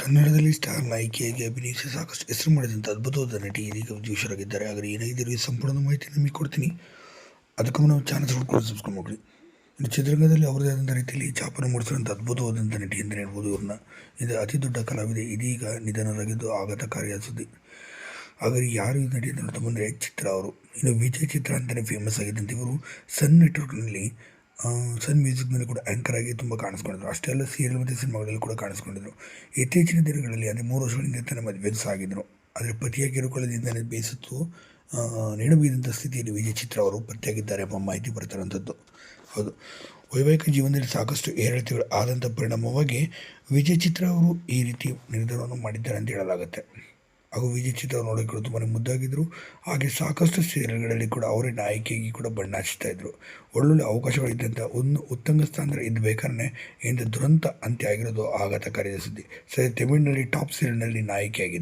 ಕನ್ನಡದಲ್ಲಿ ಸ್ಟಾರ್ ನಾಯಕಿಯಾಗಿ ಅಭಿನಯಿಸಿ ಸಾಕಷ್ಟು ಹೆಸರು ಮಾಡಿದಂಥ ಅದ್ಭುತವಾದ ನಟಿ ಇದೀಗ ವಿಜಯೇಶ್ವರಾಗಿದ್ದಾರೆ ಆದರೆ ಏನಾಗಿದ್ದರೂ ಈ ಸಂಪೂರ್ಣ ಮಾಹಿತಿ ನಿಮಗೆ ಕೊಡ್ತೀನಿ. ಅದಕ್ಕೂ ನಾವು ಚಾನಲ್ ಹುಡ್ಕೊಂಡು ಸಬ್ಸ್ಕ್ರೈಬ್ ಮಾಡಿ ಇನ್ನು ಚಿತ್ರರಂಗದಲ್ಲಿ ಅವರದೇ ಆದಂಥ ರೀತಿಯಲ್ಲಿ ಚಾಪನ ಮೂಡಿಸಿದಂಥ ಅದ್ಭುತವಾದಂಥ ನಟಿ ಅಂತಲೇ ಹೇಳ್ಬೋದು ಇವ್ರನ್ನ. ಇದು ಅತಿ ದೊಡ್ಡ ಕಲಾವಿದೆ, ಇದೀಗ ನಿಧನರಾಗಿದ್ದು ಕಾರ್ಯ ಸುದ್ದಿ. ಹಾಗಾಗಿ ಯಾರು ಈ ನಟಿ ಅಂತ ನೋಡ್ತಾ ಬಂದರೆ ಚಿತ್ರ ಅವರು? ಇನ್ನು ವಿಜಯ್ ಚಿತ್ರ ಅಂತಲೇ ಫೇಮಸ್ ಆಗಿದ್ದಂಥ ಇವರು ಸನ್ ನೆಟ್ವರ್ಕ್ನಲ್ಲಿ ಸನ್ ಮ್ಯೂಸಿಕ್ನಲ್ಲಿ ಕೂಡ ಆ್ಯಂಕರ್ ಆಗಿ ತುಂಬ ಕಾಣಿಸ್ಕೊಂಡಿದ್ರು. ಅಷ್ಟೇ ಅಲ್ಲ ಸೀರಿಯಲ್ ಮತ್ತು ಸಿನಿಮಾಗಳಲ್ಲಿ ಕೂಡ ಕಾಣಿಸ್ಕೊಂಡಿದ್ರು. ಇತ್ತೀಚಿನ ದಿನಗಳಲ್ಲಿ ಅಂದರೆ ಮೂರು ವರ್ಷಗಳಿಂದ ತನ್ನ ಮದುವೆ ಸಾಗಿದ್ರು ಆದರೆ ಪತಿಯ ಬೇಸತ್ತು ಆ, ಸ್ಥಿತಿಯಲ್ಲಿ ವಿಜಯ್ ಚಿತ್ರ ಅವರು ಪತ್ತೆಯಾಗಿದ್ದಾರೆ ಎಂಬ ಮಾಹಿತಿ ಬರ್ತಾರಂಥದ್ದು ಹೌದು. ವೈವಾಹಿಕ ಜೀವನದಲ್ಲಿ ಸಾಕಷ್ಟು ಏರಿಳಿತಗಳು ಆದಂಥ ಪರಿಣಾಮವಾಗಿ ವಿಜಯ್ ಚಿತ್ರ ಅವರು ಈ ರೀತಿ ನಿರ್ಧಾರವನ್ನು ಮಾಡಿದ್ದಾರೆ ಅಂತ ಹೇಳಲಾಗುತ್ತೆ. ಹಾಗೂ ವಿಜಯ್ ಚಿತ್ರ ನೋಡೋಕೆ ತುಂಬಾ ಮುದ್ದಾಗಿದ್ದರು ಹಾಗೆ ಸಾಕಷ್ಟು ಸೀರಿಯಲ್ಗಳಲ್ಲಿ ಕೂಡ ಅವರೇ ನಾಯಕಿಯಾಗಿ ಕೂಡ ಬಣ್ಣ ಹಚ್ಚುತ್ತಾ ಇದ್ರು. ಒಳ್ಳೊಳ್ಳೆ ಅವಕಾಶಗಳಿದ್ದಂಥ ಒಂದು ಉತ್ತಮ ಸ್ಥಾನದಲ್ಲಿ ಇದ್ದ ಬೇಕಾದ್ರೆ ಇಂಥ ದುರಂತ ಅಂತ್ಯ ಆಗಿರೋದು ಆಘಾತಕಾರಿ ಸುದ್ದಿ ಸರಿ, ತಮಿಳಿನಲ್ಲಿ ಟಾಪ್ ಸೀರಿಯಲ್ನಲ್ಲಿ ನಾಯಕಿಯಾಗಿದ್ದು